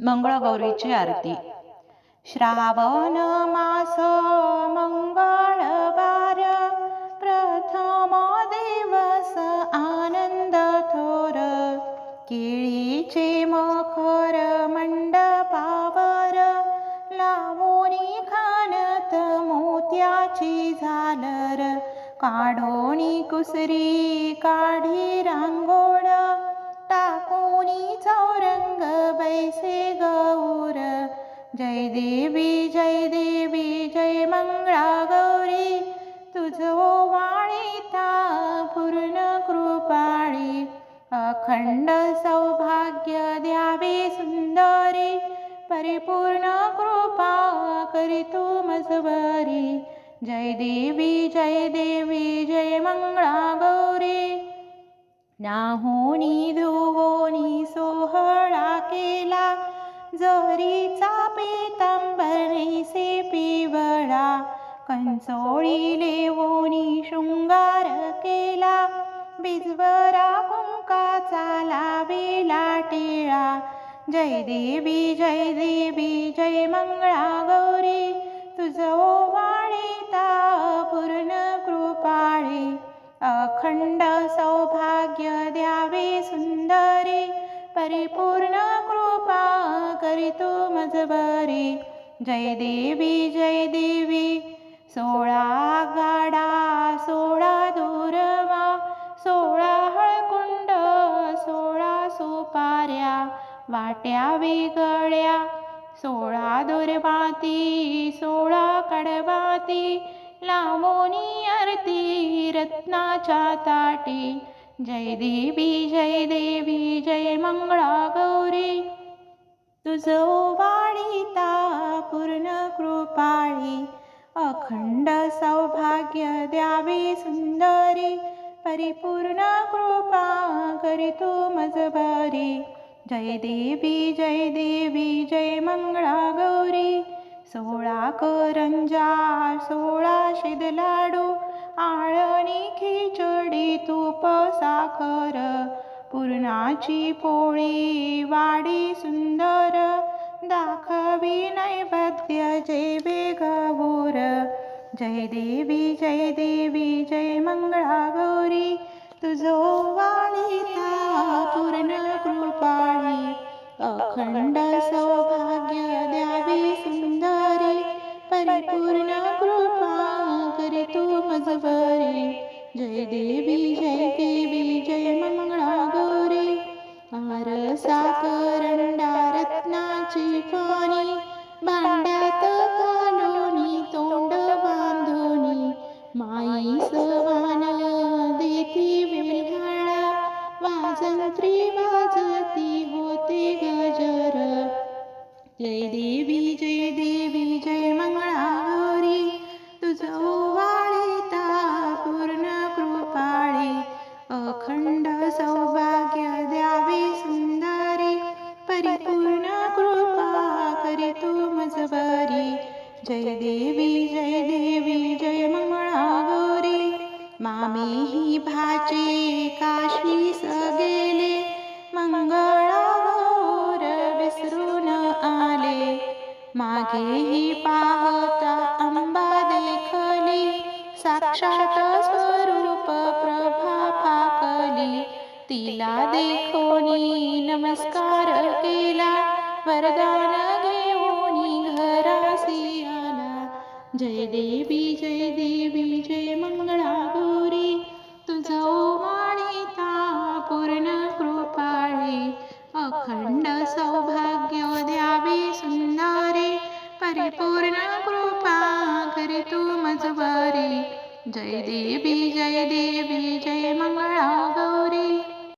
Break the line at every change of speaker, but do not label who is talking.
मंगळगौरीची आरती. श्रावण मास मंगळवार प्रथम दिवस आनंद थोर केळीचे मखर मंडपावर लावोनी खानत मोत्याची झालर काढोणी कुसरी काढी रांगोळ टाकोनी चौरंग बैसे गौर। जय देवी जय देवी जय मंगळा गौरी। तुझो वाणिता पूर्ण कृपाळी। अखंड सौभाग्य द्यावे सुंदरी। परिपूर्ण कृपा करी तू मजबरी। जय देवी जय देवी जय मंगळा गौरी। नाहोनी धुवोनी हो सोहळा केला जरीचा पेतांबरीसे पिवळा कंचोळी लेवोनी शृंगार केला बिजवरा कुंकाचा लाविला टिळा जय देवी जय देवी जय मंगळा गौरी तुझो वाणिता पूर्ण कृपाळी अखंड परिपूर्ण कृपा करी मजबारी. जय देवी जय देवी. सोळा गाडा सोळा दुर्वा सोळा हळकुंड सोळा सुपाऱ्या वाट्या वेगळ्या सोळा दुर्वाती सोळा कडवाती लावोनी आरती रत्नाच्या ताटी जय देवी जय देवी जय मंगळा गौरी. तुझो वाणिता पूर्ण कृपाळी. अखंड सौभाग्य द्यावी सुंदरी. परिपूर्ण कृपा करी तू मजबरी. जय देवी जय देवी जय मंगळा गौरी. सोळा करंजा सोळा शिद लाडू आळणी खिचडी तूप साखर पुरणाची पोळी वाडी सुंदर दाखवी नैवेद्य जय बेगबोर जय देवी जय देवी जय मंगळा गौरी तुझो वाणिता पूर्ण कृपाळी अखंड सौभा वाजंत्री वाजती होते गजर। जय देवी जय देवी। मागेही पाहता अंबा देखली साक्षात स्वरूप प्रभा फाकली तिला देखोनी नमस्कार केला वरदान घेऊनी घरासी आला जय देवी जय देवी जय मंगळा गौरी तुझो पूर्ण कृपाळी. अखंड परिपूर्ण कृपा करी तू मजबरी. जय देवी जय देवी जय मंगळा गौरी.